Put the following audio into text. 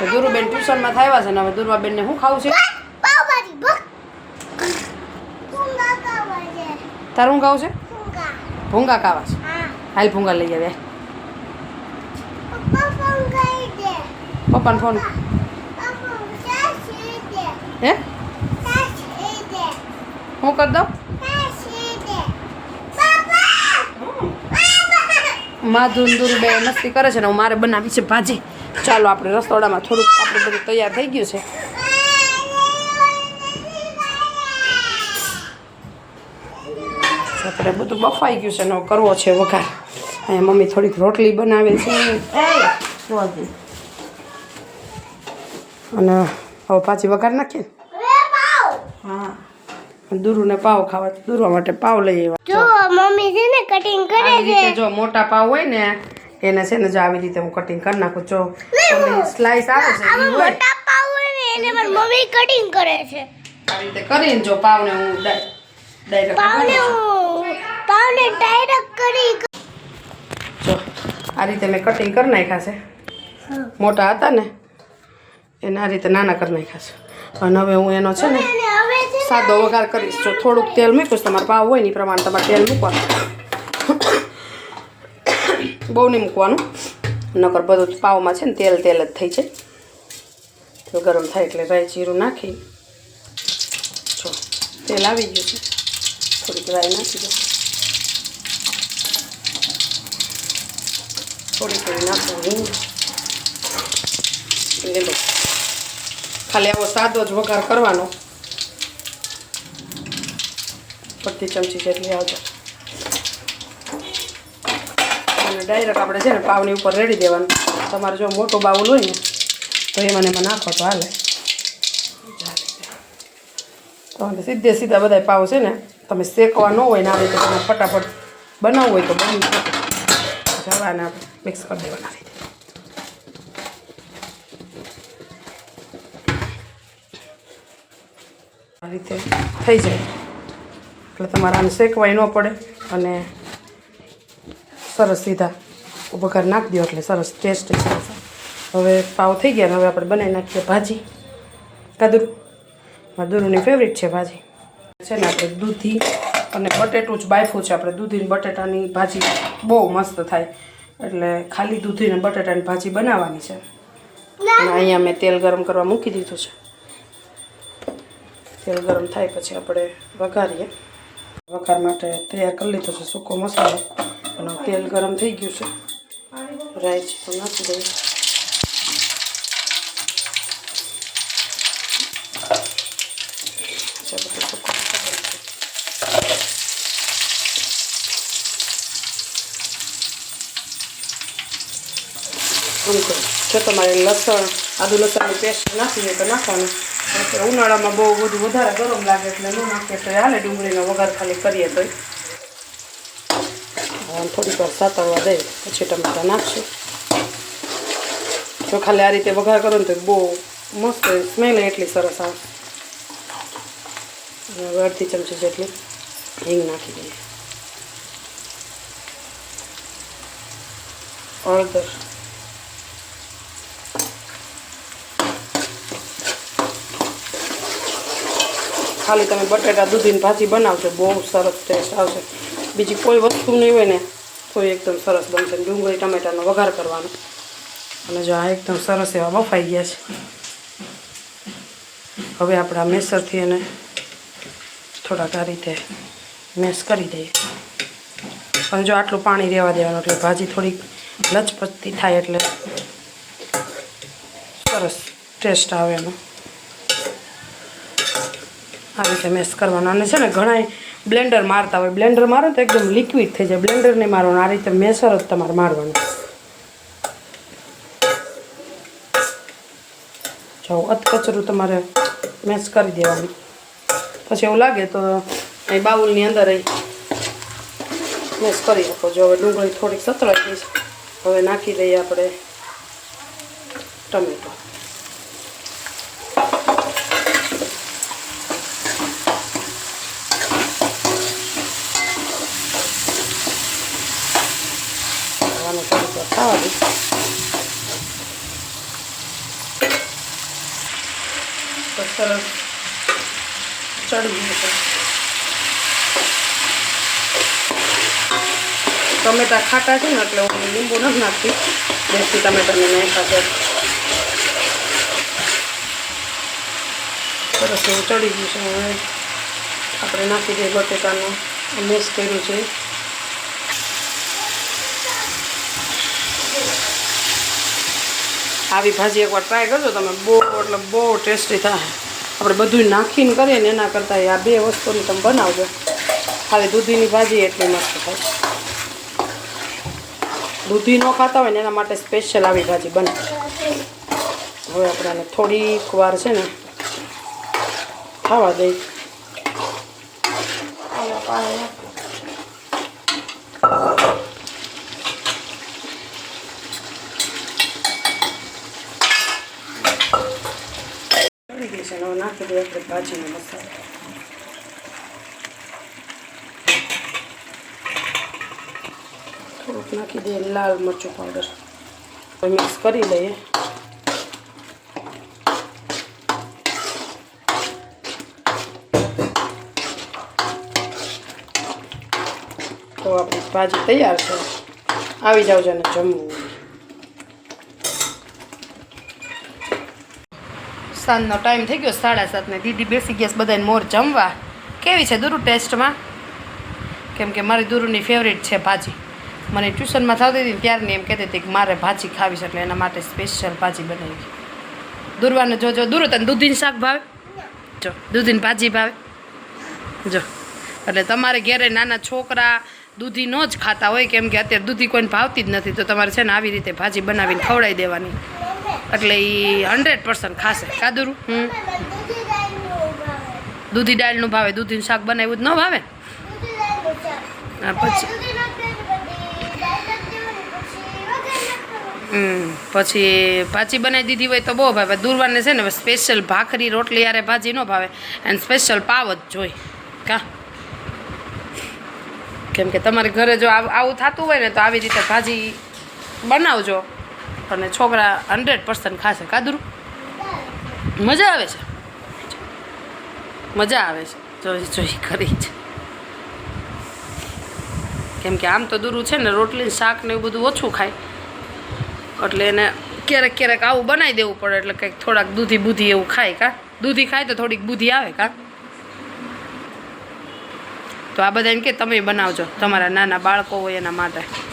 તો ધુરુબેન ટ્યુશનમાં થાય છે ને હવે દુર્વાબેનને શું ખાવું છે? તારું શું ખાવું છે? ભૂંગા. ખાવા છે. હાલ ભૂંગા લઈ આવે પપ્પાને ફોન હે? હું કરી દઉં? સાસી દે બે માધુન મસ્તી કરે છે ને મારે બનાવી છે ભાજી. ચાલો આપણે રસોડામાં થોડુંક આપણે બધું તૈયાર થઈ ગયું છે. આપણે બધું બફાઈ ગયું છે ને કરવો છે વઘાર. અહીંયા મમ્મી થોડીક રોટલી બનાવે છે. અને હવે પાછી વઘાર નાખીએ? હા. દૂરું ને પાવ ખાવા દુરવા માટે પાવ લઈ આવ્યા. જો મમ્મી છે ને કટિંગ કરે છે. જો મોટા પાવ હોય ને એને છે ને જો આવી રીતે હું કટિંગ કરી નાખું છો સ્લાઈસ આવે છે ઈ હોય. એને મારી મમ્મી કટિંગ કરે છે. આવી રીતે કરીને જો પાવને હું ડાયરેક્ટ પાવને પાવને ડાયરેક્ટ કરી જો આ રીતે મેં કટિંગ કરી નાખ્યા છે. મોટા હતા ને એને આ રીતે નાના કરી નાખ્યા છે. અને હવે હું એનો છે ને સાદો વઘાર કરીશ. જો થોડુંક તેલ મૂકીશ તમારે પાવ હોય ને એ પ્રમાણે તમારે તેલ મૂકવાનું. બહુ નહીં મૂકવાનું. નકર બધું પાવમાં છે ને તેલ તેલ જ થઈ છે તો ગરમ થાય એટલે રાઈ જીરું નાખી. જો, તેલ આવી ગયું છે. થોડીક રાઈ નાખી દો થોડી થોડી નાખો હિંગ લીંબુ ખાલી આવો સાદો જ વઘાર કરવાનો. પડતી ચમચી જેટલી આવજો. અને ડાયરેક્ટ આપણે છે ને પાવની ઉપર રેડી દેવાનું. તમારે જો મોટો બાઉલ હોય ને, તો એમાં એમાં નાખો તો હાલે. તો સીધે સીધા બધા પાવ છે ને, તમે શેકવા ન હોય ને આવી રીતે તમે ફટાફટ બનાવવું હોય તો બની જવાના આપણે મિક્સ કરી દેવાના આ રીતે થઈ જાય. એટલે તમારે આને શેકવાય ન પડે અને સરસ સીધા વઘાર નાખી દો એટલે સરસ ટેસ્ટ છે હવે પાવ થઈ ગયા હવે આપણે બનાવી નાખીએ ભાજી. કાદુર. દુરુની ફેવરિટ છે ભાજી. છે ને આપણે દૂધી અને બટેટું જ બાફું છે. આપણે દૂધીને બટેટાની ભાજી બહુ મસ્ત થાય. એટલે ખાલી દૂધીને બટેટાની ભાજી બનાવવાની છે. અને અહીંયા મેં તેલ ગરમ કરવા મૂકી દીધું છે. તેલ ગરમ થાય પછી આપણે વઘારીએ. વઘાર માટે તૈયાર કરી લીધો છે સૂકો મસાલો. અને તેલ ગરમ થઈ ગયું છે. રાઈ તો નાખી કરો. જો તમારે લસણ, આદુ લસણની પેસ્ટ નાખી દે તો નાખવાનું. ઉનાળામાં બહુ બધું વધારે ગરમ લાગે એટલે ન નાખીએ તો હાલે ડુંગળીનો વઘાર ખાલી કરીએ તો થોડીક વાર સાતળવા દઈ પછી ટમેટા નાખશું. જો ખાલી આ રીતે વઘાર કરો ને તો બહુ મસ્ત સ્મેલ એટલી સરસ આવે. અડધી ચમચી જેટલી હિંગ નાખી દઈએ. હળદર. ખાલી તમે બટેટા દૂધીની ભાજી બનાવજો, બહુ સરસ ટેસ્ટ આવશે. બીજી કોઈ વસ્તુ નહીં હોય ને, તો એકદમ સરસ બનશે ડુંગળી, ટમેટાનો વઘાર કરવાનો. અને જો આ એકદમ સરસ એવા બફાઈ ગયા છે. હવે આપણે આ મેસરથી એને થોડાક આ રીતે મેસ કરી દઈએ. અને જો આટલું પાણી રહેવા દેવાનું, એટલે ભાજી થોડીક લચપચતી થાય એટલે સરસ ટેસ્ટ આવે એનો. આ રીતે મેસ કરવાનો. અને છે ને ઘણા બ્લેન્ડર મારતા હોય. બ્લેન્ડર મારો તો એકદમ લિક્વિડ થઈ જાય. બ્લેન્ડર નહીં મારવાનું આ રીતે મેસર જ તમારે મારવાનું. જો અધકચરું તમારે મેસ કરી દેવાનું. પછી એવું લાગે તો એ બાઉલની અંદર એ મેસ કરી શકો. જો, હવે ડુંગળી થોડીક સતળાઈ ગઈ હવે નાખી દઈએ આપણે ટમેટો. આને થોડીક વાર ખાવા તો સરસ ચડી ગયું છે ટમેટા ખાટા છે ને એટલે હું લીંબુ નથી નાખતી દેશી ટમેટાને નાખ્યા છે સરસ એવું ચડી ગયું છે હવે આપણે નાખી દઈએ બટેકાનું મેસ કર્યું છે આવી ભાજી એકવાર ટ્રાય કરજો, તમે બહુ, એટલે બહુ ટેસ્ટી થાય. આપણે બધું નાખીને કરીએ ને એના કરતાં આ બે વસ્તુની તમે બનાવજો. ખાલી દૂધીની ભાજી એટલી મસ્ત થાય. દૂધી ન ખાતા હોય ને એના માટે સ્પેશિયલ આવી ભાજી બને. હવે આપણે થોડીક વાર છે ને ખાવા દઈ. ને નાખી દઈએ આપણે ભાજીનો મસાલો થોડુંક નાખી દઈએ લાલ મરચું પાવડર મિક્સ કરી લઈએ તો આપણી ભાજી તૈયાર છે આવી જાવજો ને જમવું સાંજનો ટાઈમ થઈ ગયો સાડા સાતને દીદી બેસી ગયા બધાને મોર જમવા. કેવી છે દુરુ ટેસ્ટમાં? કેમ કે મારી દુરુની ફેવરેટ છે ભાજી. મને ટ્યુશનમાં થતી હતી ત્યારની એમ કહેતી હતી કે મારે ભાજી ખાવી છે એટલે એના માટે સ્પેશિયલ ભાજી બનાવી દુરવાને જોજો દુરુ તને દૂધીનું શાક ભાવે? જો, દૂધીની ભાજી ભાવે. જો, એટલે તમારે ઘેરે નાના છોકરા દૂધી ન જ ખાતા હોય, કેમ કે અત્યારે દૂધી કોઈને ભાવતી જ નથી, તો તમારે છે ને આવી રીતે ભાજી બનાવીને ખવડાવી દેવાની. એટલે એ હંડ્રેડ પર્સન્ટ ખાશે. કાદુરું હમ. દૂધી દાળનું ભાવે. દૂધીનું શાક બનાવ્યું જ ન ભાવે? પછી? પછી પછી ભાજી બનાવી દીધી હોય તો બહુ ભાવે. દૂરવાને છે ને સ્પેશિયલ ભાખરી રોટલી યારે ભાજી ન ભાવે. એન્ડ સ્પેશિયલ પાવ જ જોઈ. કા? કેમ કે તમારે ઘરે જો આવું થતું હોય ને તો આવી રીતે ભાજી બનાવજો. અને છોકરા હંડ્રેડ પર્સન્ટ ખાશે. કાદરું? મજા આવે છે? મજા આવે છે. જોઈ જોઈ, કરી છે. કેમ કે આમ તો દૂરું છે ને, રોટલી શાક ને એવું બધું ઓછું ખાય. એટલે એને ક્યારેક ક્યારેક આવું બનાવી દેવું પડે, એટલે કંઈક થોડાક દૂધી બુધી એવું ખાય કા? દૂધી ખાય તો થોડીક બુધી આવે કા? તો આ બધા એમ કે તમે બનાવજો, તમારા નાના બાળકો હોય એના માટે.